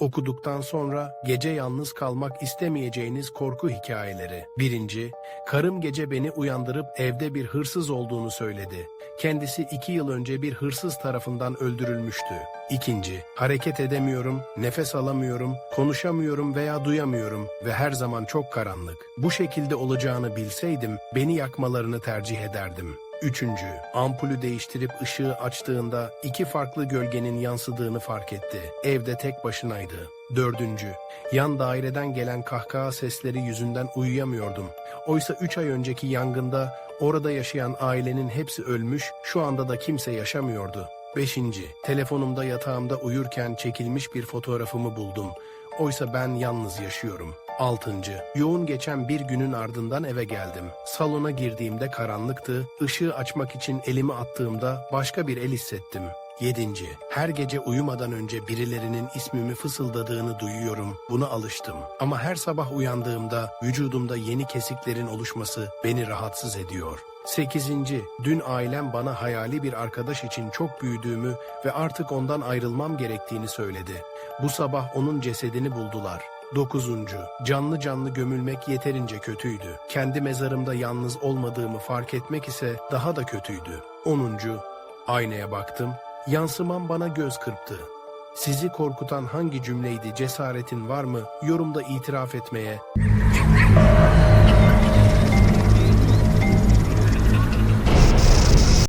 Okuduktan sonra gece yalnız kalmak istemeyeceğiniz korku hikayeleri. Birinci, karım gece beni uyandırıp evde bir hırsız olduğunu söyledi. Kendisi iki yıl önce bir hırsız tarafından öldürülmüştü. İkinci, hareket edemiyorum, nefes alamıyorum, konuşamıyorum veya duyamıyorum ve her zaman çok karanlık. Bu şekilde olacağını bilseydim beni yakmalarını tercih ederdim. Üçüncü, ampulü değiştirip ışığı açtığında iki farklı gölgenin yansıdığını fark etti. Evde tek başınaydı. Dördüncü, yan daireden gelen kahkaha sesleri yüzünden uyuyamıyordum. Oysa üç ay önceki yangında orada yaşayan ailenin hepsi ölmüş, şu anda da kimse yaşamıyordu. Beşinci, telefonumda yatağımda uyurken çekilmiş bir fotoğrafımı buldum. Oysa ben yalnız yaşıyorum. Altıncı, yoğun geçen bir günün ardından eve geldim. Salona girdiğimde karanlıktı, ışığı açmak için elimi attığımda başka bir el hissettim. Yedinci, her gece uyumadan önce birilerinin ismimi fısıldadığını duyuyorum, buna alıştım. Ama her sabah uyandığımda vücudumda yeni kesiklerin oluşması beni rahatsız ediyor. Sekizinci, dün ailem bana hayali bir arkadaş için çok büyüdüğümü ve artık ondan ayrılmam gerektiğini söyledi. Bu sabah onun cesedini buldular. Dokuzuncu, canlı canlı gömülmek yeterince kötüydü. Kendi mezarımda yalnız olmadığımı fark etmek ise daha da kötüydü. Onuncu, aynaya baktım, yansımam bana göz kırptı. Sizi korkutan hangi cümleydi cesaretin var mı yorumda itiraf etmeye